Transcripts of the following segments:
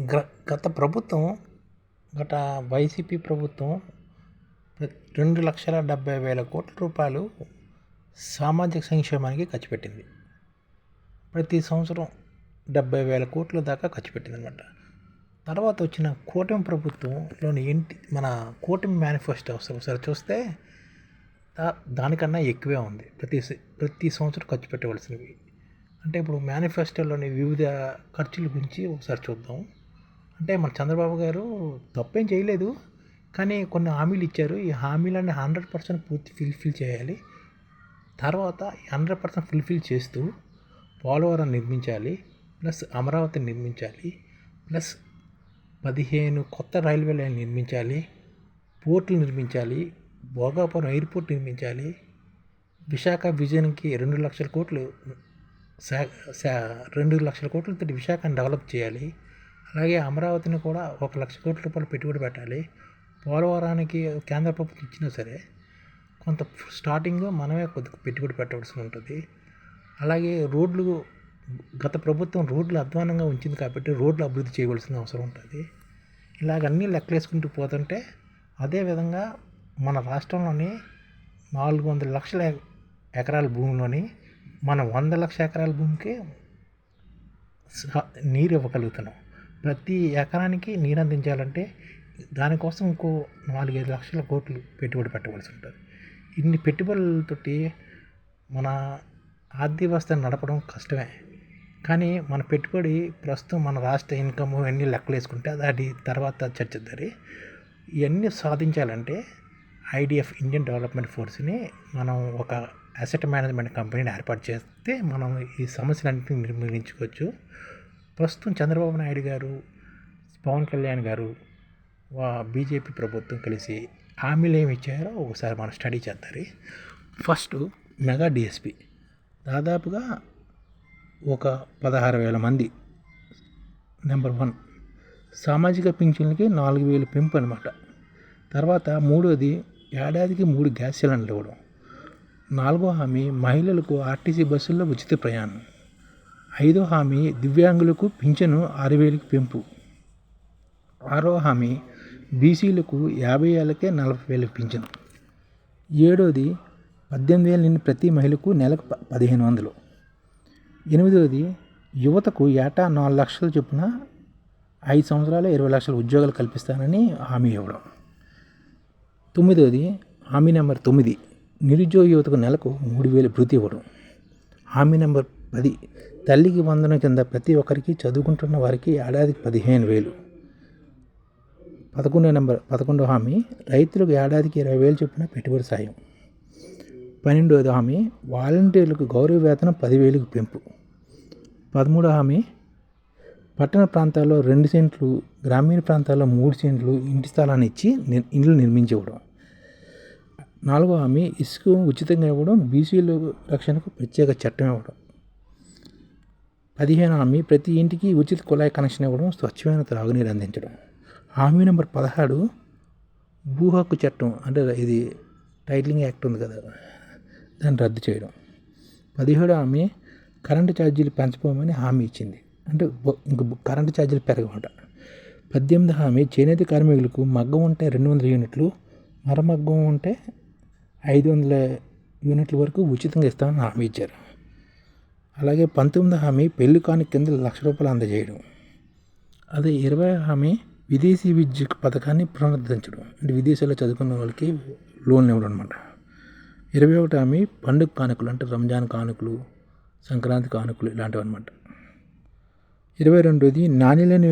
గత ప్రభుత్వం గత వైసీపీ ప్రభుత్వం రెండు లక్షల డెబ్బై వేల కోట్ల రూపాయలు సామాజిక సంక్షేమానికి ఖర్చు పెట్టింది. ప్రతి సంవత్సరం డెబ్బై వేల కోట్ల దాకా ఖర్చు పెట్టింది అనమాట తర్వాత వచ్చిన కూటమి ప్రభుత్వంలోని ఇంటి మన కూటమి మేనిఫెస్టో ఒకసారి చూస్తే దానికన్నా ఎక్కువే ఉంది. ప్రతి స- ప్రతి సంవత్సరం ఖర్చు పెట్టవలసినవి. అంటే ఇప్పుడు మేనిఫెస్టోలోని వివిధ ఖర్చుల గురించి ఒకసారి చూద్దాం. అంటే మన చంద్రబాబు గారు తప్పేం చేయలేదు. కానీ కొన్ని హామీలు ఇచ్చారు. ఈ హామీలన్నీ హండ్రెడ్ పర్సెంట్ పూర్తి ఫిల్ఫిల్ చేయాలి. తర్వాత హండ్రెడ్ పర్సెంట్ ఫుల్ఫిల్ చేస్తూ పోలవరం నిర్మించాలి. ప్లస్ అమరావతి నిర్మించాలి. ప్లస్ పదిహేను కొత్త రైల్వే లైన్ నిర్మించాలి. పోర్టులు నిర్మించాలి. భోగాపురం ఎయిర్పోర్ట్ నిర్మించాలి. విశాఖ విజన్కి రెండు లక్షల కోట్లు శా- శా- రెండు లక్షల కోట్లతో విశాఖను డెవలప్ చేయాలి. అలాగే అమరావతిని కూడా ఒక లక్ష కోట్ల రూపాయలు పెట్టుబడి పెట్టాలి. పోలవరానికి కేంద్ర ప్రభుత్వం ఇచ్చినా సరే కొంత స్టార్టింగ్ మనమే కొద్దిగా పెట్టుబడి పెట్టవలసి ఉంటుంది. అలాగే రోడ్లు గత ప్రభుత్వం రోడ్లు అధ్వానంగా ఉంచింది కాబట్టి రోడ్లు అభివృద్ధి చేయవలసిన అవసరం ఉంటుంది. ఇలాగ అన్నీ లెక్కలేసుకుంటూ పోతుంటే అదేవిధంగా మన రాష్ట్రంలోని నాలుగు వందల లక్షల ఎకరాల భూమిలోని మనం వంద లక్ష ఎకరాల భూమికి నీరు ఇవ్వగలుగుతున్నాం. ప్రతి ఎకరానికి నీరు అందించాలంటే దానికోసం ఇంకో నాలుగైదు లక్షల కోట్లు పెట్టుబడి పెట్టవలసి ఉంటుంది. ఇన్ని పెట్టుబడులతోటి మన ఆర్థిక వ్యవస్థను నడపడం కష్టమే. కానీ మన పెట్టుబడి ప్రస్తుతం మన రాష్ట్ర ఇన్కమ్ ఇవన్నీ లెక్కలు వేసుకుంటే దాని తర్వాత చర్చిద్దరి ఇవన్నీ సాధించాలంటే ఐడిఎఫ్ ఇండియన్ డెవలప్మెంట్ ఫోర్స్ని మనం ఒక అసెట్ మేనేజ్మెంట్ కంపెనీని ఏర్పాటు చేస్తే మనం ఈ సమస్యలన్నింటినీ నిర్మూలించుకోవచ్చు. ప్రస్తుతం చంద్రబాబు నాయుడు గారు పవన్ కళ్యాణ్ గారు వా బీజేపీ ప్రభుత్వం కలిసి హామీలు ఏమి ఇచ్చారో ఒకసారి మనం స్టడీ చేద్దాం ఫస్ట్ మెగా డిఎస్పి. దాదాపుగా ఒక పదహారు వేల మంది. Number one. సామాజిక పింఛన్లకి నాలుగు వేలు పెంపు అనమాట తర్వాత మూడోది ఏడాదికి మూడు గ్యాస్ సిలిండర్లు ఇవ్వడం. నాలుగో హామీ మహిళలకు ఆర్టీసీ బస్సుల్లో ఉచిత ప్రయాణం. ఐదో హామీ దివ్యాంగులకు పింఛను ఆరు వేలకు పెంపు. ఆరో హామీ బీసీలకు యాభై ఏళ్ళకే నలభై వేలకు పింఛను. ఏడోది పద్దెనిమిది ఏళ్ళ నుండి ప్రతి మహిళకు నెలకు ప- పదిహేను వందలు. ఎనిమిదవది యువతకు ఏటా నాలుగు లక్షల చొప్పున ఐదు సంవత్సరాలు ఇరవై లక్షల ఉద్యోగాలు కల్పిస్తానని హామీ ఇవ్వడం. తొమ్మిదవది హామీ నెంబర్ తొమ్మిది నిరుద్యోగ యువతకు నెలకు మూడు వేలు భృతి ఇవ్వడం. హామీ నెంబర్ పది తల్లికి వందనం కింద ప్రతి ఒక్కరికి చదువుకుంటున్న వారికి ఏడాదికి పదిహేను వేలు. పదకొండో నెంబర్ పదకొండో హామీ రైతులకు ఏడాదికి ఇరవై వేలు చొప్పున పెట్టుబడి సాయం. పన్నెండవది హామీ వాలంటీర్లకు గౌరవ వేతనం పదివేలకు పెంపు. పదమూడో హామీ పట్టణ ప్రాంతాల్లో రెండు సెంట్లు గ్రామీణ ప్రాంతాల్లో మూడు సెంట్లు ఇంటి స్థలాన్ని ఇచ్చి ఇండ్లు నిర్మించవడం. నాలుగో హామీ ఇసుక ఉచితంగా ఇవ్వడం బీసీల రక్షణకు ప్రత్యేక చట్టం ఇవ్వడం. పదిహేను హామీ ప్రతి ఇంటికి ఉచిత కుళాయి కనెక్షన్ ఇవ్వడం స్వచ్ఛమైన త్రాగునీరు అందించడం. హామీ నెంబర్ పదహారు భూ హక్కు చట్టం అంటే ఇది టైటిలింగ్ యాక్ట్ ఉంది కదా దాన్ని రద్దు చేయడం. పదిహేడు హామీ కరెంటు ఛార్జీలు పెంచబోమని హామీ ఇచ్చింది. అంటే ఇంక కరెంటు ఛార్జీలు పెరగమాట. పద్దెనిమిది హామీ చేనేత కార్మికులకు మగ్గం ఉంటే రెండు వందల యూనిట్లు మరమగ్గం ఉంటే ఐదు వందల యూనిట్ల వరకు ఉచితంగా ఇస్తామని హామీ ఇచ్చారు. అలాగే పంతొమ్మిది హామీ పెళ్ళి కాని కింద లక్ష రూపాయలు అందజేయడం. అదే ఇరవై హామీ విదేశీ విద్య పథకాన్ని పునరుద్ధరించడం. అంటే విదేశాల్లో చదువుకున్న వాళ్ళకి లోన్లు ఇవ్వడం అనమాట ఇరవై ఒకటి హామీ పండుగ కానుకలు అంటే రంజాన్ కానుకలు సంక్రాంతి కానుకలు ఇలాంటివి అనమాట ఇరవై రెండోది నాణ్యలేని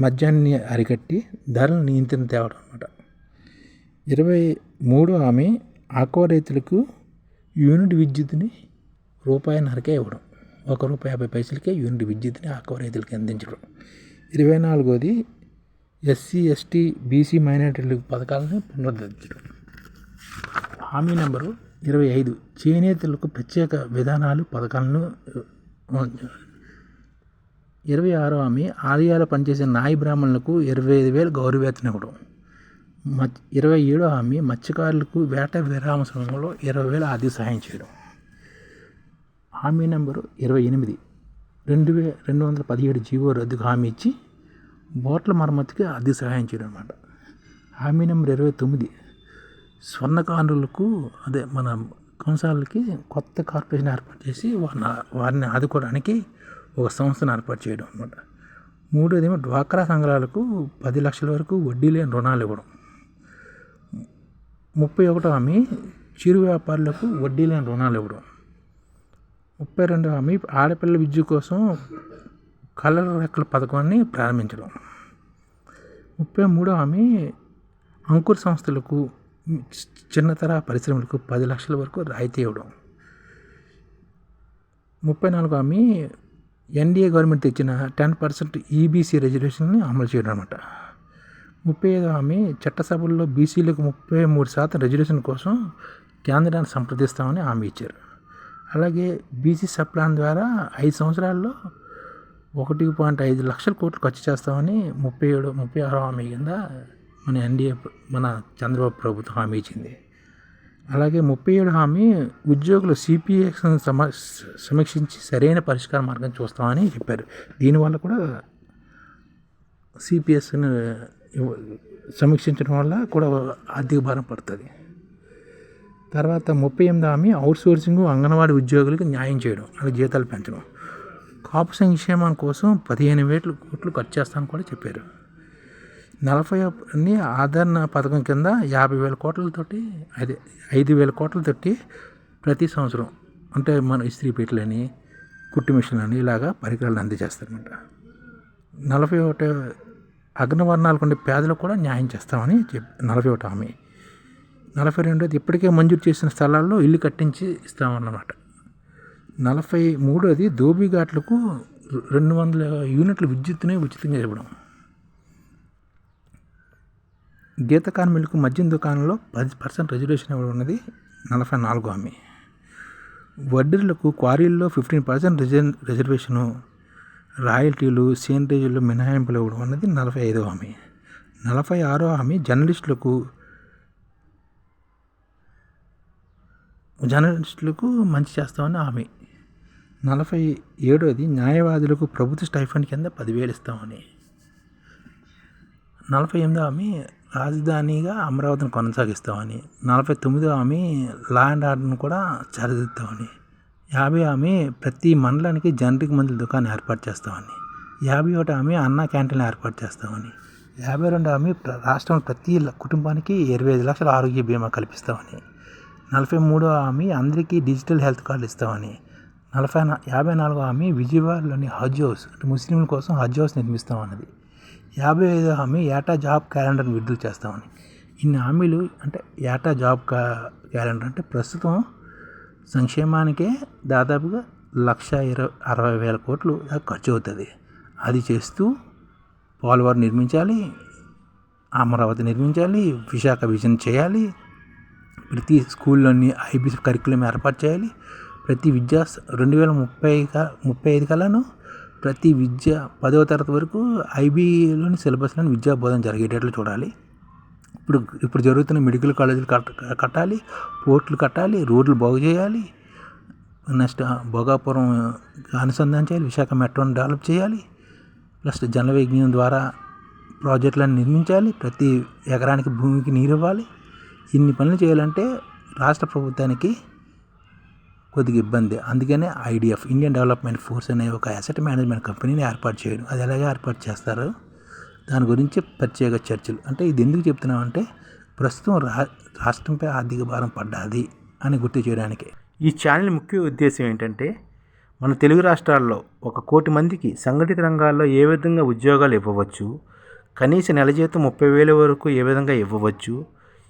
మద్యాన్ని అరికట్టి ధరలు నియంత్రణ తేవడం అనమాట ఇరవై మూడో హామీ ఆక్వా రైతులకు యూనిట్ విద్యుత్ని రూపాయిన్నరకే ఇవ్వడం. ఒక రూపాయి యాభై పైసలకే యూనిట్ విద్యుత్ని ఆక్వా రైతులకి అందించడం. ఇరవై నాలుగోది ఎస్సీ ఎస్టీ బీసీ మైనారిటీల పథకాలను పునరుద్ధరించడం. హామీ నెంబరు ఇరవై ఐదు. చేనేతలకు ప్రత్యేక విధానాలు పథకాలను ఇరవై ఆరో హామీ ఆలయాలు పనిచేసే నాయి బ్రాహ్మణులకు ఇరవై ఐదు వేలు గౌరవేతనం ఇవ్వడం. మత్ ఇరవై ఏడో హామీ మత్స్యకారులకు వేట విరామ సమయంలో ఇరవై వేల ఆర్థిక సహాయం చేయడం. హామీ నెంబరు ఇరవై ఎనిమిది. రెండు వే రెండు వందల పదిహేడు జీవో రద్దుకు హామీ ఇచ్చి బోట్ల మరమ్మతుకి ఆర్థిక సహాయం చేయడం అనమాట హామీ నెంబర్ ఇరవై తొమ్మిది. స్వర్ణకారులకు అదే మన కంసాలకి కొత్త కార్పొరేషన్ ఏర్పాటు చేసి వారిని వారిని ఆదుకోవడానికి ఒక సంస్థను ఏర్పాటు చేయడం అనమాట మూడోది ఏమో డ్వాక్రా సంఘాలకు పది లక్షల వరకు వడ్డీ లేని రుణాలు ఇవ్వడం. ముప్పై ఒకటో హామీ చిరు వ్యాపారులకు వడ్డీ లేని రుణాలు ఇవ్వడం. ముప్పై రెండు హామీ ఆడపిల్ల విద్య కోసం కలర్ రెక్కల పథకాన్ని ప్రారంభించడం. ముప్పై మూడో హామీ అంకుర సంస్థలకు చిన్నతర పరిశ్రమలకు పది లక్షల వరకు రాయితీ ఇవ్వడం. ముప్పై నాలుగు హామీ ఎన్డీఏ గవర్నమెంట్ తెచ్చిన టెన్ పర్సెంట్ ఈబీసీ రిజర్వేషన్ని అమలు చేయడం అనమాట ముప్పై ఐదు హామీ చట్టసభల్లో బీసీలకు ముప్పై మూడు శాతం రిజర్వేషన్ కోసం కేంద్రాన్ని సంప్రదిస్తామని హామీ ఇచ్చారు. అలాగే బీసీ సప్లాన్ ద్వారా ఐదు సంవత్సరాల్లో ఒకటి పాయింట్ ఐదు లక్షల కోట్లు ఖర్చు చేస్తామని ముప్పై ఏడు ముప్పై ఆరో హామీ కింద మన ఎన్డీఏ మన చంద్రబాబు ప్రభుత్వం హామీ ఇచ్చింది. అలాగే ముప్పై ఏడు హామీ ఉద్యోగులు సిపిఎస్ సమీక్షించి సరైన పరిష్కార మార్గం చూస్తామని చెప్పారు. దీనివల్ల కూడా సిపిఎస్ని సమీక్షించడం వల్ల కూడా ఆర్థిక భారం పడుతుంది. తర్వాత ముప్పై ఎనిమిది హామీ అవుట్సోర్సింగ్ అంగన్వాడీ ఉద్యోగులకు న్యాయం చేయడం అలాగే జీతాలు పెంచడం. కాపు సంక్షేమం కోసం పదిహేను వేట్లు కోట్లు ఖర్చు చేస్తామని కూడా చెప్పారు. నలభై అన్ని ఆదరణ పథకం కింద యాభై వేల కోట్లతోటి అదే ఐదు వేల కోట్లతోటి ప్రతి సంవత్సరం అంటే మన ఇస్త్రీ పెట్టలని కుట్టు మిషన్లని అని ఇలాగా పరికరాలు అందజేస్తారనమాట నలభై ఒకటి అగ్రవర్ణాలకు ఉండే పేదలకు కూడా న్యాయం చేస్తామని చెప్ నలభై ఒకటి హామీ నలభై రెండోది ఇప్పటికే మంజూరు చేసిన స్థలాల్లో ఇల్లు కట్టించి ఇస్తామన్నమాట. నలభై మూడోది ధోబీఘాట్లకు రెండు వందల యూనిట్ల విద్యుత్తునే ఉచితంగా ఇవ్వడం. గీత కార్మికులకు మద్యం దుకాణంలో పది పర్సెంట్ రిజర్వేషన్ ఇవ్వడం ఉన్నది నలభై నాలుగో హామీ. వడ్డీలకు క్వారీల్లో ఫిఫ్టీన్ పర్సెంట్ రిజర్ రిజర్వేషను రాయల్టీలు సేంటేజీలు మినహాయింపులు ఇవ్వడం అన్నది నలభై ఐదో హామీ. నలభై ఆరో హామీ జర్నలిస్టులకు జర్నలిస్టులకు మంచి చేస్తామని హామీ. నలభై ఏడోది న్యాయవాదులకు ప్రభుత్వ స్టైఫండ్ కింద పదివేలు ఇస్తామని. నలభై ఎనిమిదో ఆమె రాజధానిగా అమరావతిని కొనసాగిస్తామని. నలభై తొమ్మిదో ఆమె లా అండ్ ఆర్డర్ను కూడా సరిదిద్దామని యాభై ఆమె ప్రతి మండలానికి జనరిక్ మందుల దుకాణం ఏర్పాటు చేస్తామని. యాభై ఒకటి ఆమె అన్న క్యాంటీన్ ఏర్పాటు చేస్తామని. యాభై రెండు ఆమె రాష్ట్రం ప్రతి కుటుంబానికి ఇరవై ఐదు లక్షల ఆరోగ్య బీమా కల్పిస్తామని. నలభై మూడో హామీ అందరికీ డిజిటల్ హెల్త్ కార్డు ఇస్తామని నలభై యాభై నాలుగో హామీ విజయవాడలోని హజ్ హౌస్ అంటే ముస్లింల కోసం హజ్ హౌస్ నిర్మిస్తామన్నది. యాభై ఐదో హామీ ఏటా జాబ్ క్యాలెండర్ని విడుదల చేస్తామని. ఇన్ని హామీలు అంటే ఏటా జాబ్ క్యాలెండర్ అంటే ప్రస్తుతం సంక్షేమానికే దాదాపుగా లక్ష ఇరవై అరవై వేల కోట్లు ఖర్చు అవుతుంది. అది చేస్తూ పోలవరం నిర్మించాలి అమరావతి నిర్మించాలి విశాఖ విజన్ చేయాలి ప్రతి స్కూల్లోని ఐబీసీ కరికులం ఏర్పాటు చేయాలి. ప్రతి విద్యా రెండు వేల ముప్పై ముప్పై ఐదు కలను ప్రతి విద్య పదవ తరగతి వరకు ఐబీలోని సిలబస్లోని విద్యా బోధన జరిగేటట్లు చూడాలి. ఇప్పుడు ఇప్పుడు జరుగుతున్న మెడికల్ కాలేజీలు కట్ట కట్టాలి పోర్ట్లు కట్టాలి రోడ్లు బాగు చేయాలి నెక్స్ట్ భోగాపురం అనుసంధానం చేయాలి విశాఖ మెట్రోని డెవలప్ చేయాలి ప్లస్ జనవిజ్ఞానం ద్వారా ప్రాజెక్టులను నిర్మించాలి ప్రతి ఎకరానికి భూమికి నీరు ఇవ్వాలి. ఇన్ని పనులు చేయాలంటే రాష్ట్ర ప్రభుత్వానికి కొద్దిగా ఇబ్బంది. అందుకనే ఐడిఎఫ్ ఇండియన్ డెవలప్మెంట్ ఫోర్స్ అనే ఒక అసెట్ మేనేజ్మెంట్ కంపెనీని ఏర్పాటు చేయడం. అది ఎలాగే ఏర్పాటు చేస్తారు దాని గురించి ప్రత్యేక చర్చలు. అంటే ఇది ఎందుకు చెప్తున్నామంటే ప్రస్తుతం రా రాష్ట్రంపై ఆర్థిక భారం పడ్డాది అని గుర్తు చేయడానికి. ఈ ఛానల్ ముఖ్య ఉద్దేశం ఏంటంటే మన తెలుగు రాష్ట్రాల్లో ఒక కోటి మందికి సంఘటిత రంగాల్లో ఏ విధంగా ఉద్యోగాలు ఇవ్వవచ్చు కనీస నెల జీతం ముప్పై వేల వరకు ఏ విధంగా ఇవ్వవచ్చు